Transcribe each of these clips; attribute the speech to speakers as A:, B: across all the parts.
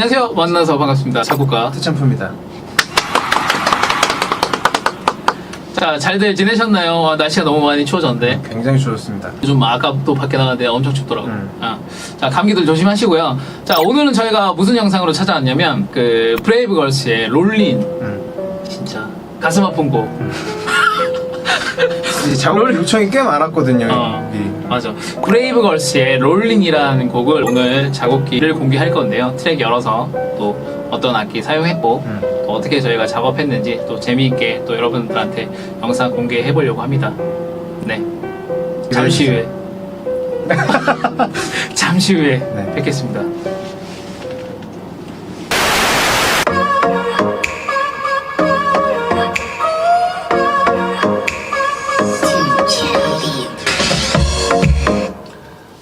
A: 안녕하세요. 만나서 반갑습니다. 작곡가.
B: 트챔프입니다.
A: 자, 잘들 지내셨나요? 아, 날씨가 너무 많이 추워졌는데.
B: 굉장히 좋았습니다.
A: 요즘 아까 또 밖에 나갔는데 엄청 춥더라고요.
B: 음.
A: 아, 자, 감기들 조심하시고요. 자, 오늘은 저희가 무슨 영상으로 찾아왔냐면, 그, 브레이브걸스의 롤린.
B: 음.
A: 진짜, 가슴 아픈 곡.
B: 이 작업 요청이 꽤 많았거든요.
A: 어.
B: 이
A: 맞아. 브레이브걸스의 롤린이라는 곡을 오늘 작업기를 공개할 건데요. 트랙 열어서 또 어떤 악기 사용했고,
B: 음.
A: 또 어떻게 저희가 작업했는지 또 재미있게 또 여러분들한테 영상 공개해 보려고 합니다. 네. 잠시 후에. 잠시 후에
B: 네.
A: 뵙겠습니다.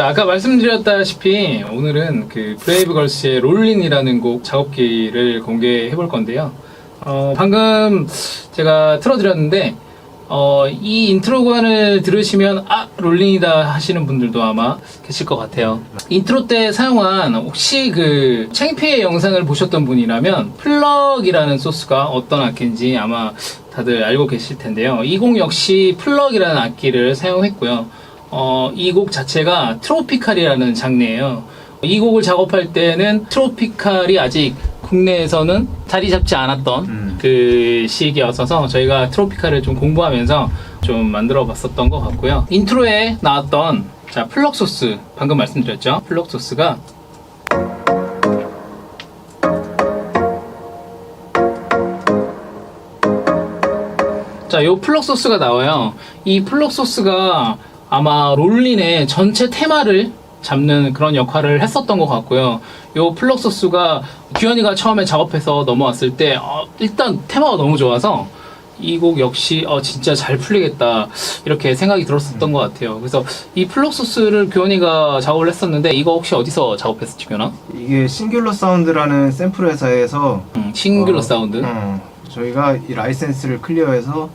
A: 자, 아까 말씀드렸다시피 오늘은 그 브레이브걸스의 롤린이라는 곡 작업기를 공개해 볼 건데요. 어, 방금 제가 틀어드렸는데 어, 이 인트로관을 들으시면 아 롤린이다 하시는 분들도 아마 계실 것 같아요. 인트로 때 사용한 혹시 그 창피의 영상을 보셨던 분이라면 플럭이라는 소스가 어떤 악기인지 아마 다들 알고 계실 텐데요. 이 곡 역시 플럭이라는 악기를 사용했고요. 어, 이 곡 자체가 트로피칼이라는 장르예요. 이 곡을 작업할 때는 트로피칼이 아직 국내에서는 자리 잡지 않았던
B: 음.
A: 그 시기였어서 저희가 트로피칼을 좀 공부하면서 좀 만들어 봤었던 것 같고요. 인트로에 나왔던 자, 플럭 소스 방금 말씀드렸죠. 플럭 소스가 자, 요 플럭 소스가 나와요. 이 플럭 소스가 아마 롤린의 전체 테마를 잡는 그런 역할을 했었던 것 같고요. 요 플럭 소스가 규현이가 처음에 작업해서 넘어왔을 때 어, 일단 테마가 너무 좋아서 이 곡 역시 어, 진짜 잘 풀리겠다 이렇게 생각이 들었었던 것 같아요. 그래서 이 플럭 소스를 규현이가 작업을 했었는데 이거 혹시 어디서 작업했었지 규현아?
B: 이게 싱귤러 사운드라는 샘플 회사에서
A: 음, 싱글러
B: 어,
A: 사운드.
B: 음, 저희가 이 라이센스를 클리어해서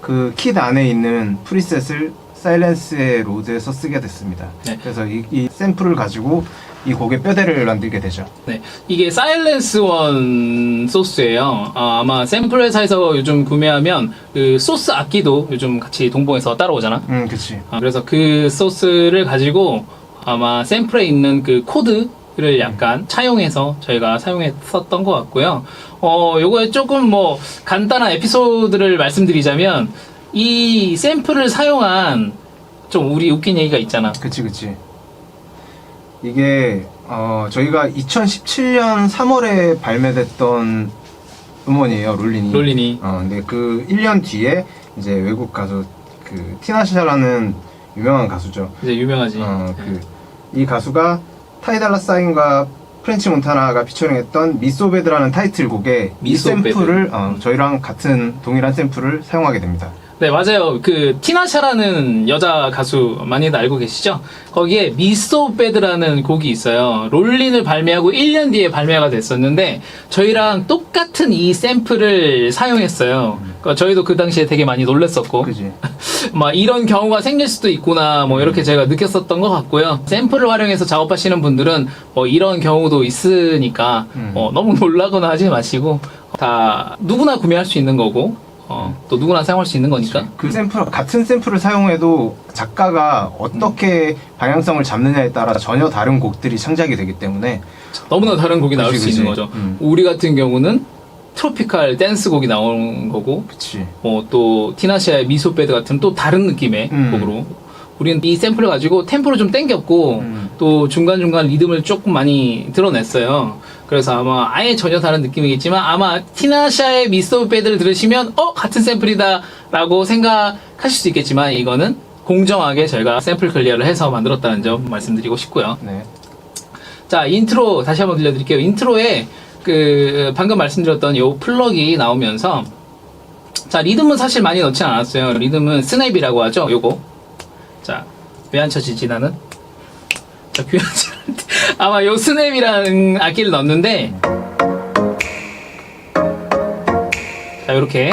B: 그 킷 안에 있는 프리셋을 사일렌스의 로드에서 쓰게 됐습니다.
A: 네.
B: 그래서 이, 이 샘플을 가지고 이 곡의 뼈대를 만들게 되죠.
A: 네, 이게 사일렌스 원 소스예요. 아, 아마 샘플 회사에서 요즘 구매하면 그 소스 악기도 요즘 같이 동봉해서 따라오잖아.
B: 음, 그치.
A: 아, 그래서 그 소스를 가지고 아마 샘플에 있는 그 코드 를 약간 차용해서 저희가 사용했었던 것 같고요. 어, 요거에 조금 뭐 간단한 에피소드를 말씀드리자면 이 샘플을 사용한 좀 우리 웃긴 얘기가 있잖아.
B: 그치, 그치. 이게, 어, 저희가 2017년 3월에 발매됐던 음원이에요, 롤린이.
A: 롤린이.
B: 어, 근데 그 1년 뒤에 이제 외국 가수, 그, 티나샤라는 유명한 가수죠.
A: 이제 유명하지.
B: 어, 그, 이 가수가 타이달라 사인과 프렌치 몬타나가 피처링했던 미소베드라는 타이틀곡에 이
A: 미소베드.
B: 샘플을 어, 저희랑 같은 동일한 샘플을 사용하게 됩니다.
A: 네, 맞아요. 그, 티나샤라는 여자 가수 많이들 알고 계시죠? 거기에 미소 배드라는 곡이 있어요. 롤린을 발매하고 1년 뒤에 발매가 됐었는데, 저희랑 똑같은 이 샘플을 사용했어요. 그러니까 저희도 그 당시에 되게 많이 놀랬었고,
B: 그지?
A: 막 이런 경우가 생길 수도 있구나, 뭐 이렇게 제가 느꼈었던 것 같고요. 샘플을 활용해서 작업하시는 분들은 뭐 이런 경우도 있으니까,
B: 음.
A: 어, 너무 놀라거나 하지 마시고, 다 누구나 구매할 수 있는 거고, 어, 또 누구나 사용할 수 있는 거니까.
B: 그 샘플 같은 샘플을 사용해도 작가가 어떻게 방향성을 잡느냐에 따라 전혀 다른 곡들이 창작이 되기 때문에
A: 너무나 다른 곡이 나올
B: 그치,
A: 수 있는
B: 그치.
A: 거죠.
B: 음.
A: 우리 같은 경우는 트로피칼 댄스 곡이 나오는 거고,
B: 그치
A: 뭐 또 티나시아의 미소 배드 같은 또 다른 느낌의
B: 음.
A: 곡으로. 우리는 이 샘플을 가지고 템포를 좀 땡겼고,
B: 음.
A: 또 중간중간 리듬을 조금 많이 드러냈어요. 그래서 아마 아예 전혀 다른 느낌이겠지만, 아마 티나샤의 미소배드를 들으시면, 어? 같은 샘플이다. 라고 생각하실 수 있겠지만, 이거는 공정하게 저희가 샘플 클리어를 해서 만들었다는 점 말씀드리고 싶고요.
B: 네
A: 자, 인트로 다시 한번 들려드릴게요. 인트로에 그 방금 말씀드렸던 요 플럭이 나오면서 자, 리듬은 사실 많이 넣지 않았어요. 리듬은 스냅이라고 하죠. 요거. 자, 왜 안 쳐지지 나는? 자, 규현씨한테 아마 요 스냅이라는 악기를 넣었는데 자, 요렇게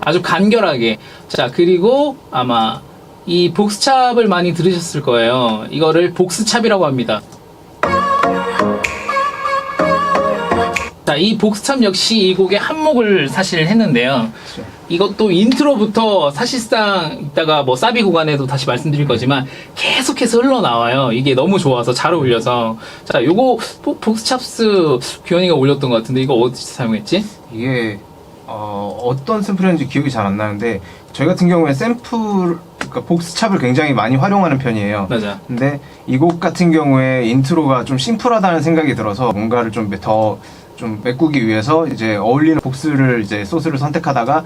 A: 아주 간결하게 자, 그리고 아마 이 복스찹을 많이 들으셨을 거예요. 이거를 복스찹이라고 합니다. 이 복스참 역시 이 곡의 한몫을 사실 했는데요. 이것도 인트로부터 사실상 이따가 뭐 사비 구간에도 다시 말씀드릴 거지만 계속해서 흘러나와요. 이게 너무 좋아서 잘 어울려서. 자, 요거 복- 복스찹스 규현이가 올렸던 것 같은데 이거 어디서 사용했지?
B: 이게 어, 어떤 샘플이었는지 기억이 잘 안 나는데 저희 같은 경우에 샘플 그러니까 복스찹을 굉장히 많이 활용하는 편이에요.
A: 맞아.
B: 근데 이 곡 같은 경우에 인트로가 좀 심플하다는 생각이 들어서 뭔가를 좀더좀 메꾸기 위해서 이제 어울리는 복스를 이제 소스를 선택하다가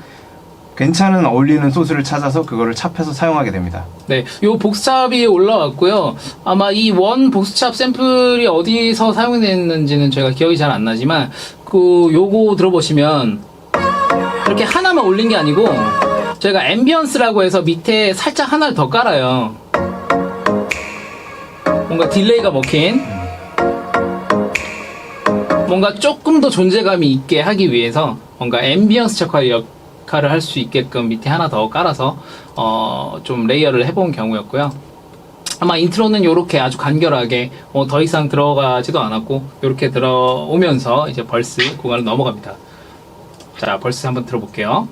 B: 괜찮은 어울리는 소스를 찾아서 그거를 찹해서 사용하게 됩니다.
A: 네, 요 복스찹이 올라왔고요. 아마 이 원 복스찹 샘플이 어디서 사용됐는지는 제가 기억이 잘 안 나지만 그 요거 들어보시면 이렇게 하나만 올린 게 아니고 제가 앰비언스라고 해서 밑에 살짝 하나를 더 깔아요. 뭔가 딜레이가 먹힌 뭔가 조금 더 존재감이 있게 하기 위해서 뭔가 앰비언스 역할 역할을 할 수 있게끔 밑에 하나 더 깔아서 어, 좀 레이어를 해본 경우였고요. 아마 인트로는 이렇게 아주 간결하게 어, 더 이상 들어가지도 않았고 이렇게 들어오면서 이제 벌스 구간을 넘어갑니다. 자, 벌스 한번 들어볼게요.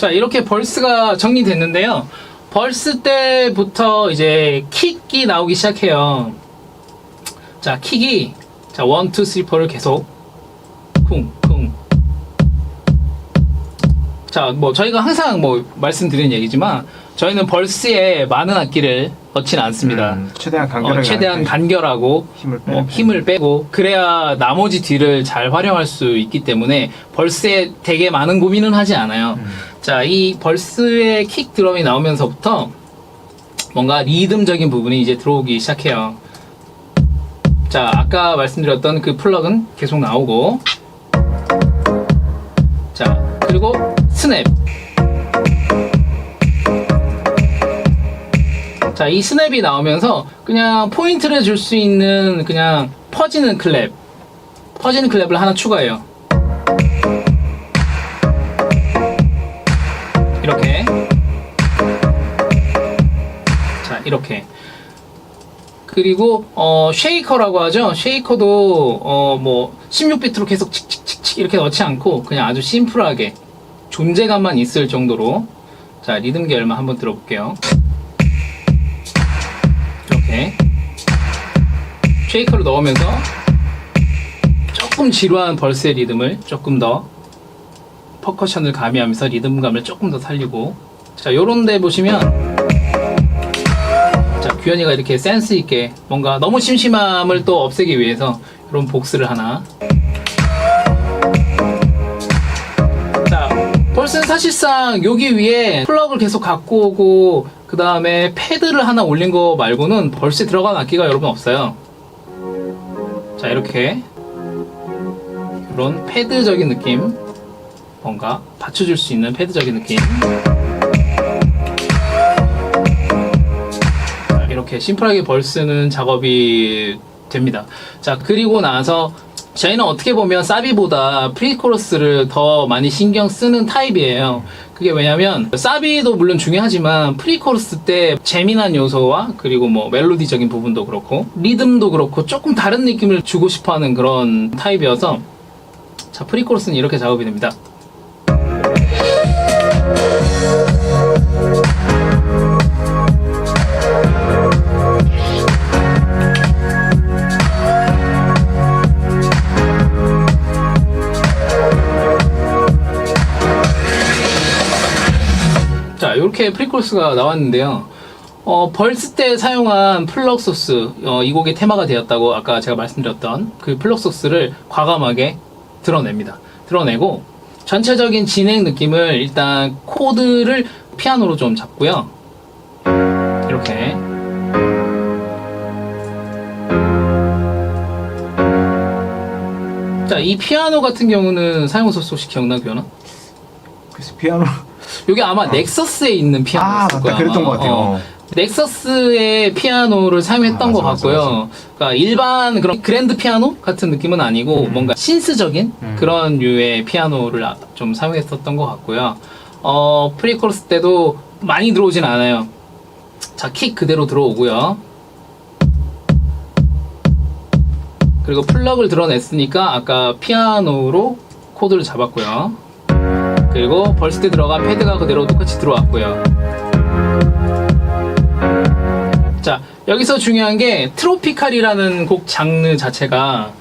A: 자, 이렇게 벌스가 정리됐는데요. 벌스 때부터 이제 킥이 나오기 시작해요. 자, 킥이 자, 1, 2, 3, 4를 계속 쿵, 쿵. 자, 뭐 저희가 항상 뭐 말씀드리는 얘기지만 저희는 벌스에 많은 악기를 넣지는 않습니다.
B: 음, 최대한 간결하게
A: 어, 최대한 간결하고
B: 힘을 빼는
A: 뭐
B: 편.
A: 힘을 빼고 그래야 나머지 뒤를 잘 활용할 수 있기 때문에 벌스에 되게 많은 고민은 하지 않아요.
B: 음.
A: 자, 이 벌스의 킥 드럼이 나오면서부터 뭔가 리듬적인 부분이 이제 들어오기 시작해요. 자, 아까 말씀드렸던 그 플럭은 계속 나오고 자, 그리고 스냅 자, 이 스냅이 나오면서 그냥 포인트를 줄 수 있는 그냥 퍼지는 클랩. 퍼지는 클랩을 하나 추가해요. 이렇게. 자 이렇게. 그리고 어 쉐이커라고 하죠. 쉐이커도 어 뭐 16비트로 계속 칙칙칙칙 이렇게 넣지 않고 그냥 아주 심플하게 존재감만 있을 정도로. 자 리듬 계열만 한번 들어볼게요 쉐이커를 넣으면서 조금 지루한 벌스의 리듬을 조금 더 퍼커션을 가미하면서 리듬감을 조금 더 살리고. 자 요런 데 보시면 자 규현이가 이렇게 센스 있게 뭔가 너무 심심함을 또 없애기 위해서 이런 복스를 하나. 자 벌스는 사실상 여기 위에 플럭을 계속 갖고 오고 그 다음에 패드를 하나 올린 거 말고는 벌스에 들어간 악기가 여러분 없어요 자 이렇게 이런 패드적인 느낌 뭔가 받쳐줄 수 있는 패드적인 느낌. 자, 이렇게 심플하게 벌스는 작업이 됩니다. 자, 그리고 나서 저희는 어떻게 보면 사비보다 프리코러스를 더 많이 신경 쓰는 타입이에요. 그게 왜냐면 사비도 물론 중요하지만 프리코러스 때 재미난 요소와 그리고 뭐 멜로디적인 부분도 그렇고 리듬도 그렇고 조금 다른 느낌을 주고 싶어하는 그런 타입이어서 자 프리코러스는 이렇게 작업이 됩니다. 이렇게 프리코스가 나왔는데요. 어, 벌스 때 사용한 플럭 소스, 어, 이 곡의 테마가 되었다고 아까 제가 말씀드렸던 그 플럭 소스를 과감하게 드러냅니다. 드러내고 전체적인 진행 느낌을 일단 코드를 피아노로 좀 잡고요. 이렇게. 자, 이 피아노 같은 경우는 사용 소스 혹시 기억나, 교나?
B: 그래서 피아노
A: 이게 아마 넥서스에 있는
B: 아
A: 피아노였을
B: 맞다
A: 거야.
B: 그랬던. 것 같아요.
A: 어. 넥서스의 피아노를 사용했던
B: 아,
A: 것
B: 맞아,
A: 같고요. 그러니까 일반 그런 그랜드 피아노 같은 느낌은 아니고
B: 음.
A: 뭔가 신스적인
B: 음.
A: 그런 류의 피아노를 아- 좀 사용했었던 것 같고요. 어, 프리코러스 때도 많이 들어오진 않아요. 자, 킥 그대로 들어오고요. 그리고 플럭을 드러냈으니까 아까 피아노로 코드를 잡았고요. 그리고 벌스 때 들어간 패드가 그대로 똑같이 들어왔고요. 자, 여기서 중요한 게 트로피칼이라는 곡 장르 자체가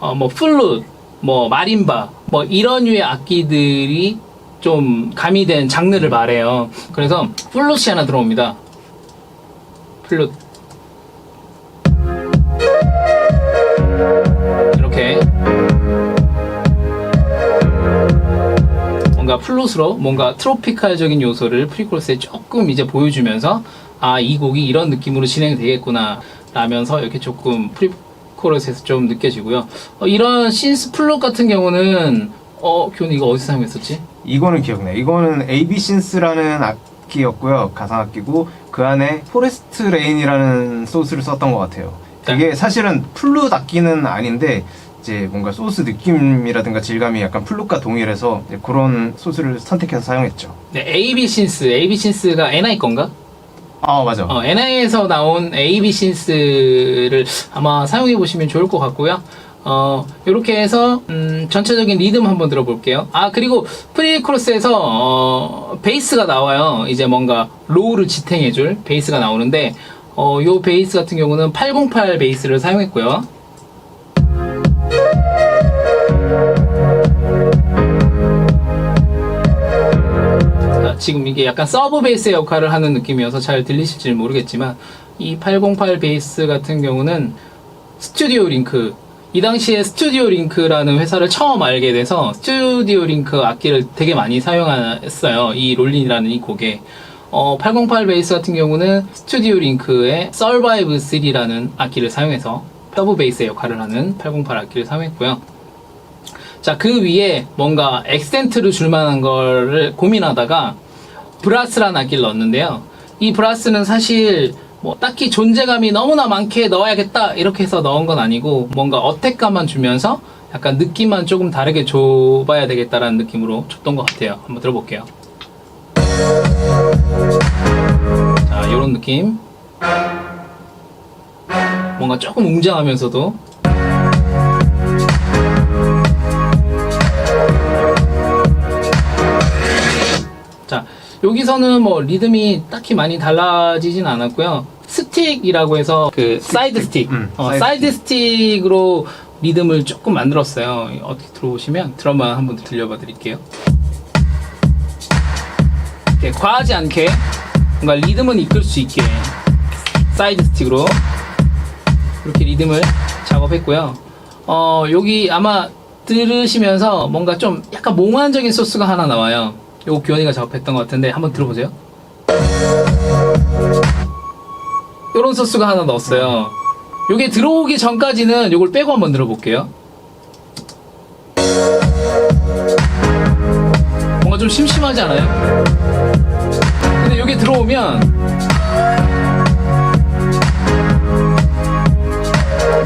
A: 어, 뭐 플룻, 뭐 마림바, 뭐 이런 류의 악기들이 좀 가미된 장르를 말해요. 그래서 플룻이 하나 들어옵니다. 플룻. 이렇게 뭔가 플룻으로 뭔가 트로피칼적인 요소를 프리코러스에 조금 이제 보여주면서 아 이 곡이 이런 느낌으로 진행되겠구나 라면서 이렇게 조금 프리코러스에서 좀 느껴지고요 어, 이런 신스 플룻 같은 경우는 어 교훈 이거 어디서 사용했었지?
B: 이거는 기억나요. 이거는 AB 신스라는 악기였고요. 가상 악기고 그 안에 포레스트 레인이라는 소스를 썼던 것 같아요. 그게 사실은 플룻 악기는 아닌데 이제 뭔가 소스 느낌이라든가 질감이 약간 플룻과 동일해서 이제 그런 소스를 선택해서 사용했죠.
A: 네, AB 신스, AB 신스가 NI 건가?
B: 아 맞아.
A: 어, NI에서 나온 AB 신스를 아마 사용해 보시면 좋을 것 같고요. 어, 요렇게 해서, 음, 전체적인 리듬 한번 들어볼게요. 아, 그리고 프리크로스에서, 어, 베이스가 나와요. 이제 뭔가 로우를 지탱해줄 베이스가 나오는데, 어, 요 베이스 같은 경우는 808 베이스를 사용했고요. 지금 이게 약간 서브 베이스의 역할을 하는 느낌이어서 잘 들리실지 모르겠지만 이 808 베이스 같은 경우는 스튜디오 링크 이 당시에 스튜디오 링크라는 회사를 처음 알게 돼서 스튜디오 링크 악기를 되게 많이 사용했어요. 이 롤린이라는 이 곡에. 어, 808 베이스 같은 경우는 스튜디오 링크의 Survive 3라는 악기를 사용해서 서브 베이스의 역할을 하는 808 악기를 사용했고요. 자, 그 위에 뭔가 액센트를 줄 만한 거를 고민하다가 브라스라는 악기를 넣었는데요. 이 브라스는 사실 뭐 딱히 존재감이 너무나 많게 넣어야겠다 이렇게 해서 넣은 건 아니고 뭔가 어택감만 주면서 약간 느낌만 조금 다르게 줘봐야 되겠다라는 느낌으로 줬던 것 같아요. 한번 들어볼게요. 자, 이런 느낌. 뭔가 조금 웅장하면서도 여기서는 뭐 리듬이 딱히 많이 달라지진 않았고요. 스틱이라고 해서 그 사이드 스틱,
B: 음,
A: 어,
B: 사이드
A: 사이드 스틱으로 리듬을 조금 만들었어요. 어떻게 들어보시면 드럼만 한번 들려봐 드릴게요. 이렇게 과하지 않게 뭔가 리듬은 이끌 수 있게 사이드 스틱으로 이렇게 리듬을 작업했고요. 어, 여기 아마 들으시면서 뭔가 좀 약간 몽환적인 소스가 하나 나와요. 요거 교원이가 작업했던 것 같은데 한번 들어보세요. 요런 소스가 하나 넣었어요. 요게 들어오기 전까지는 요걸 빼고 한번 들어볼게요. 뭔가 좀 심심하지 않아요? 근데 요게 들어오면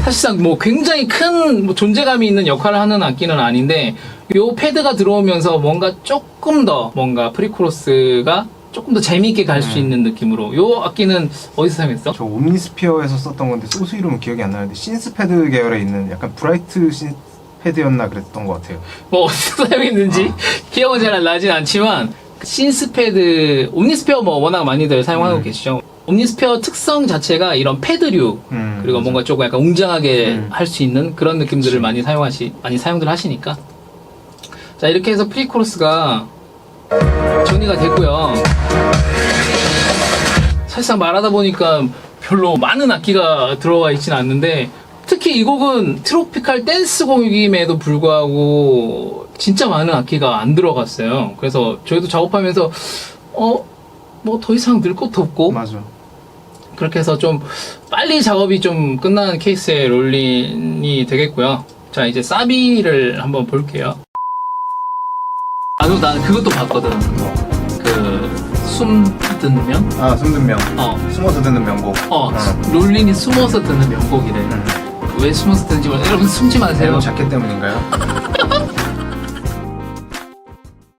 A: 사실상 뭐 굉장히 큰 뭐 존재감이 있는 역할을 하는 악기는 아닌데 요 패드가 들어오면서 뭔가 조금 더 뭔가 프리코러스가 조금 더 재미있게 갈수
B: 음.
A: 있는 느낌으로 요 악기는 어디서 사용했어?
B: 저 옴니스피어에서 썼던 건데 소스 이름은 기억이 안 나는데 신스패드 계열에 있는 약간 브라이트 신 패드였나 그랬던 것 같아요.
A: 뭐 어디서 사용했는지 기억은 잘 나진 않지만 신스패드 옴니스페어 뭐 워낙 많이들 사용하고
B: 음.
A: 계시죠. 옴니스페어 특성 자체가 이런 패드류
B: 음,
A: 그리고. 뭔가 조금 약간 웅장하게
B: 음.
A: 할 수 있는 그런 느낌들을
B: 그치.
A: 많이 사용하시 많이 사용들 하시니까 자 이렇게 해서 프리코러스가 정리가 됐고요. 사실상 말하다 보니까 별로 많은 악기가 들어와 있지는 않는데 특히 이 곡은 트로피칼 댄스 곡임에도 불구하고 진짜 많은 악기가 안 들어갔어요. 그래서 저희도 작업하면서 어 뭐 더 이상 늘 것도 없고
B: 맞아.
A: 그렇게 해서 좀 빨리 작업이 좀 끝나는 케이스의 롤링이 되겠고요. 자, 이제 사비를 한번 볼게요. 아, 그리고 난 그것도 봤거든. 그 숨 듣는 명?
B: 아 숨든 명
A: 어,
B: 숨어서 듣는 명곡
A: 어,
B: 응.
A: 롤린이 숨어서 듣는 명곡이래.
B: 음.
A: 왜 숨어서 듣는지 몰라. 여러분 숨지 마세요.
B: 새로 자켓 때문인가요?